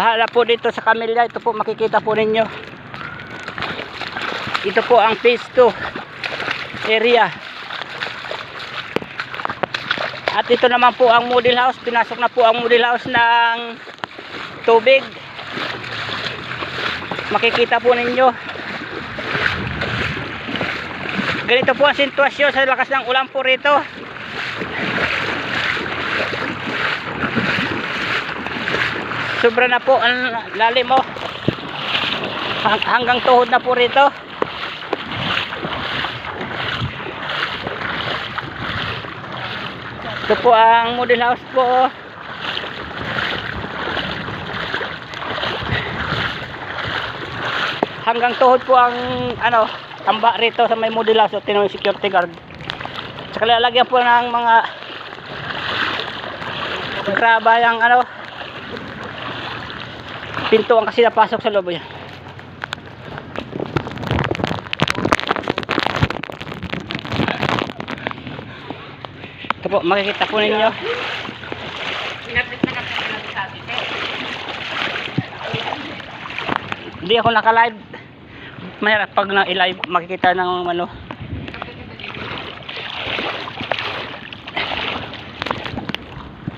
Bahala po dito sa Camilla. Ito po makikita po ninyo. Ito po ang phase 2 area. At ito naman po ang model house. Pinasok na po ang model house ng tubig. Makikita po ninyo. Ganito po ang sitwasyon sa lakas ng ulan po rito. Sobra na po ang lalim mo. Hang- hanggang tuhod na po rito. Ito po ang model house po. Hanggang tuhod po ang ano, tamba rito sa may model house. Ito yung security guard. Tsaka lalagyan po ng mga graba yung ano pintuan kasi napasok sa loob yan. Ito po, makikita po ninyo. Hindi ako naka-live. Mahirap pag na-live makikita ng ano,